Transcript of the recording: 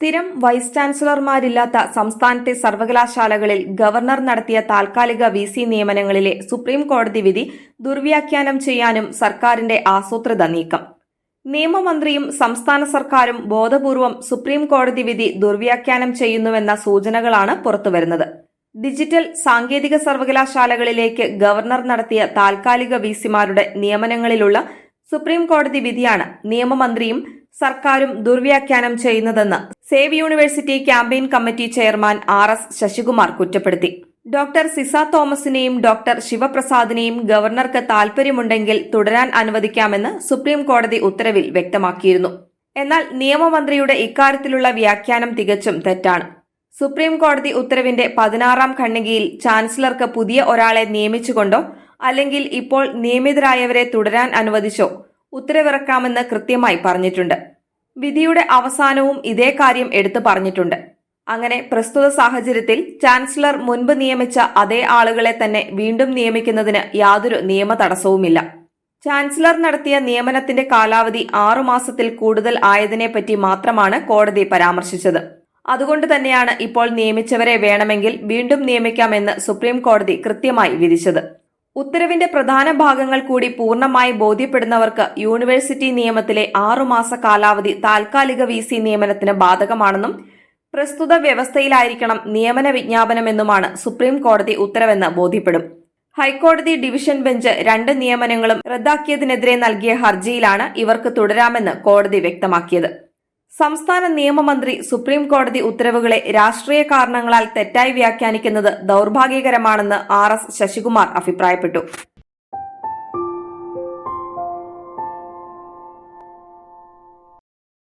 സ്ഥിരം വൈസ് ചാൻസലർമാരില്ലാത്ത സംസ്ഥാനത്തെ സർവകലാശാലകളിൽ ഗവർണർ നടത്തിയ താൽക്കാലിക വി സി നിയമനങ്ങളിലെ സുപ്രീം കോടതി വിധി ദുർവ്യാഖ്യാനം ചെയ്യാനും സർക്കാരിന്റെ ആസൂത്രിത നീക്കം. നിയമമന്ത്രിയും സംസ്ഥാന സർക്കാരും ബോധപൂർവം സുപ്രീം കോടതി വിധി ദുർവ്യാഖ്യാനം ചെയ്യുന്നുവെന്ന സൂചനകളാണ് പുറത്തുവരുന്നത്. ഡിജിറ്റൽ സാങ്കേതിക സർവകലാശാലകളിലേക്ക് ഗവർണർ നടത്തിയ താൽക്കാലിക വിസിമാരുടെ നിയമനങ്ങളിലുള്ള സുപ്രീം കോടതി വിധിയാണ് നിയമമന്ത്രിയും സർക്കാരും ദുർവ്യാഖ്യാനം ചെയ്യുന്നതെന്ന് save university campaign committee chairman R S Sasikumar കുറ്റപ്പെടുത്തി. ഡോക്ടർ സിസ തോമസിനെയും ഡോക്ടർ ശിവപ്രസാദിനെയും ഗവർണർക്ക് താൽപര്യമുണ്ടെങ്കിൽ തുടരാൻ അനുവദിക്കാമെന്ന് സുപ്രീം കോടതി ഉത്തരവിൽ വ്യക്തമാക്കിയിരുന്നു. എന്നാൽ നിയമമന്ത്രിയുടെ ഇക്കാര്യത്തിലുള്ള വ്യാഖ്യാനം തികച്ചും തെറ്റാണ്. സുപ്രീം കോടതി ഉത്തരവിന്റെ പതിനാറാം ഖണ്ഡികയിൽ ചാൻസലർക്ക് പുതിയ ഒരാളെ നിയമിച്ചുകൊണ്ടോ അല്ലെങ്കിൽ ഇപ്പോൾ നിയമിതരായവരെ തുടരാൻ അനുവദിച്ചോ ഉത്തരവിറക്കാമെന്ന് കൃത്യമായി പറഞ്ഞിട്ടുണ്ട്. വിധിയുടെ അവസാനവും ഇതേ കാര്യം എടുത്തു പറഞ്ഞിട്ടുണ്ട്. അങ്ങനെ പ്രസ്തുത സാഹചര്യത്തിൽ ചാൻസലർ മുൻപ് നിയമിച്ച അതേ ആളുകളെ തന്നെ വീണ്ടും നിയമിക്കുന്നതിന് യാതൊരു നിയമ തടസ്സവുമില്ല. ചാൻസലർ നടത്തിയ നിയമനത്തിന്റെ കാലാവധി ആറു മാസത്തിൽ കൂടുതൽ ആയതിനെപ്പറ്റി മാത്രമാണ് കോടതി പരാമർശിച്ചത്. അതുകൊണ്ട് തന്നെയാണ് ഇപ്പോൾ നിയമിച്ചവരെ വേണമെങ്കിൽ വീണ്ടും നിയമിക്കാമെന്ന് സുപ്രീം കോടതി കൃത്യമായി വിധിച്ചത്. ഉത്തരവിന്റെ പ്രധാന ഭാഗങ്ങൾ കൂടി പൂർണമായി ബോധ്യപ്പെടുന്നവർക്ക് യൂണിവേഴ്സിറ്റി നിയമത്തിലെ ആറുമാസ കാലാവധി താൽക്കാലിക വി സി നിയമനത്തിന് ബാധകമാണെന്നും പ്രസ്തുത വ്യവസ്ഥയിലായിരിക്കണം നിയമന വിജ്ഞാപനമെന്നുമാണ് സുപ്രീം കോടതി ഉത്തരവെന്ന് ബോധ്യപ്പെടും. ഹൈക്കോടതി ഡിവിഷൻ ബെഞ്ച് രണ്ട് നിയമനങ്ങളും റദ്ദാക്കിയതിനെതിരെ നൽകിയ ഹർജിയിലാണ് ഇവർക്ക് തുടരാമെന്ന് കോടതി വ്യക്തമാക്കിയത്. സംസ്ഥാന നിയമമന്ത്രി സുപ്രീം കോടതി ഉത്തരവുകളെ രാഷ്ട്രീയ കാരണങ്ങളാൽ തെറ്റായി വ്യാഖ്യാനിക്കുന്നത് ദൌർഭാഗ്യകരമാണെന്ന് ആർ എസ് ശശികുമാർ അഭിപ്രായപ്പെട്ടു.